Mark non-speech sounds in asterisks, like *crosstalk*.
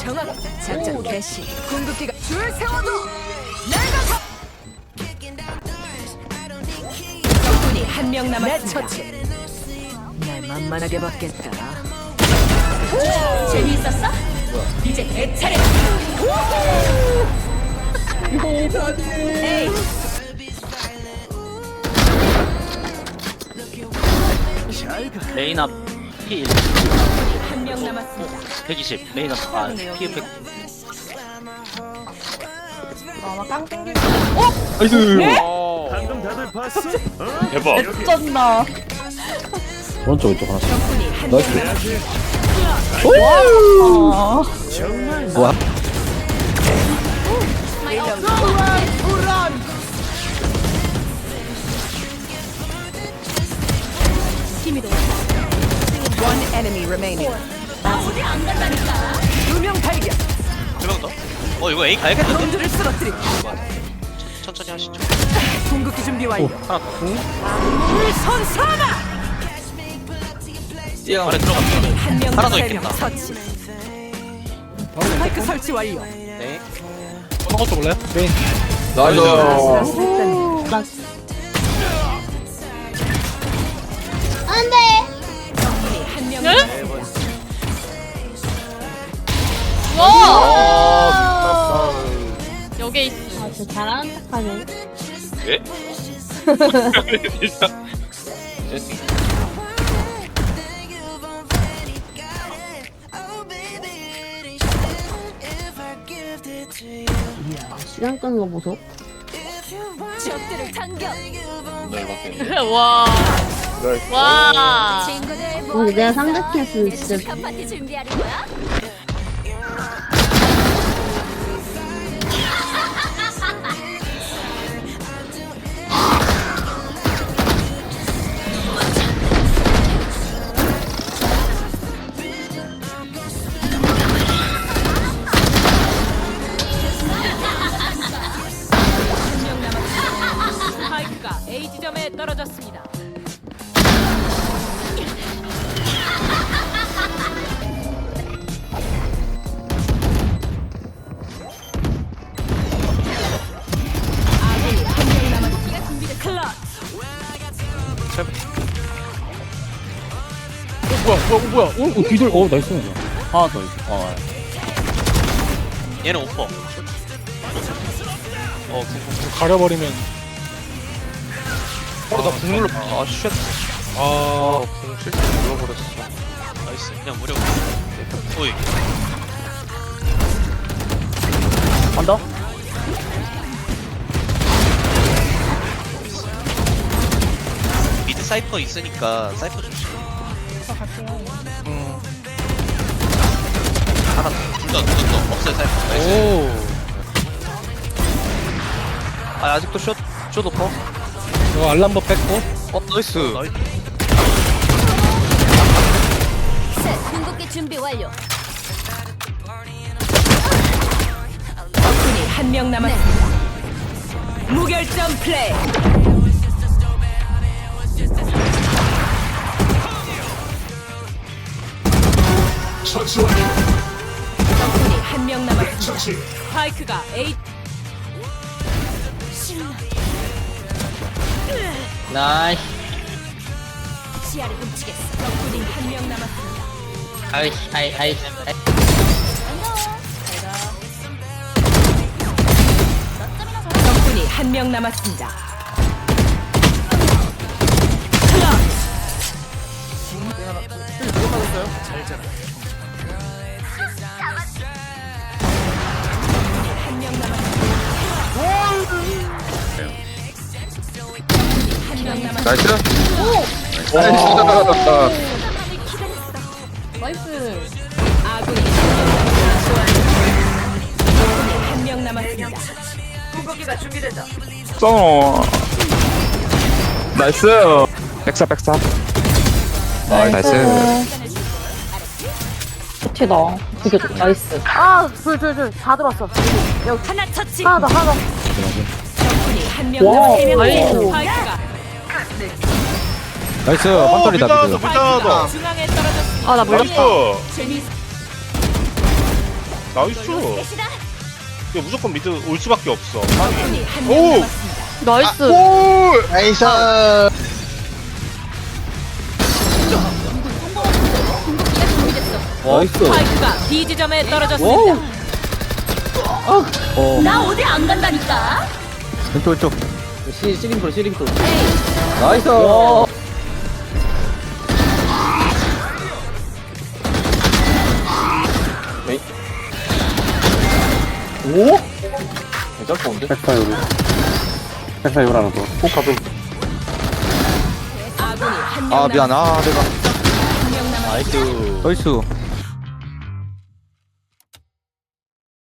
정확 작전 개시. 궁극기가 줄 세워도 내가 가 적군이 한 명 남았습니다. 내 처치. 날 만만하게 받겠다. 재미있었어? 이제 내 차례. *laughs* 에이. 레인 앞 P1 한명 남았습니다 120 레인 앞 아, P 100 나이스 방금 다들 봤어? 대박 쩐다. 오른쪽 왼쪽 하나 나이스 아, 정말 와 One enemy remaining 어 이거 A 가야겠는데? 놈들을 쓰러뜨리고. 천천히 하시죠. 궁극기 준비 완료 하나 더. 물선사나! 안에 들어갑니다. 한명 하나 더 있겠다. 처치. 스파이크 설치 완료. 네. 한번 더 볼래요? 네 나이스. 잘하는 척하네. 예? 시간 끄는 거 보소. 적들을 당겨 와. 와. 친구들 근데 내가 상대팀했으면 진짜 파티 준비하는 거야? 떨어졌습니다. 아군이 한명 남았습니다. 준비된 클러치. 뭐야 뭐야 뭐야 오, 오 뒤돌 어 나이스 하나 더 있어 어 얘는 오퍼 어 가려버리면 어나궁 눌렀다 아쉣. 아. 궁 실수 눌러버렸어. 나이스 그냥 무력. 오이 간다? 미드 사이퍼 있으니까 사이퍼 조심 음. 하나 둘다둘다 없어요 사이퍼. 나이스. 오. 아 아직도 숏, 숏 오퍼 이거 알람버 뺐고 어 나이스 나이스 셋, 궁극기 준비 완료. 적군이 한 명 남았습니다. 무결점 플레이. 적군이 한 명 남았습니다. 스파이크가 A 나이스 시야를 훔치겠어. 적군이 한 명 남았습니다. 아이 아이 아이 적군이 한 명 남았습니다. 클러치. 한명 한명 남았습니다. 나이스. 아군이 한명 남았습니다. 궁극기가 준비됐다. 써노 나이스 백사 백사 아 나이스 좋다. 죽여줘. 나이스. 하나 터치. 하나 더 하나 더. 적군이 한명 남았 세명 스 파이크가 나이스 판tor이다 미드 스파이크가 중앙에 떨어졌습니다. 아나 물렸어. 나이스 나이스 이거 무조건 미드 올 수밖에 없어 적군이 한명 오! 남았습니다. 나이스. 나이스. 나이스. 스파이크가 B 지점에 떨어졌습니다. 어. 나 어디 안 간다니까. 왼쪽 왼쪽. 시 시링돌 시링돌. 나이스. 오? 괜찮 좋은데? 가도. 아군이 한명아 미안. 아 내가. 나이스. 나이스.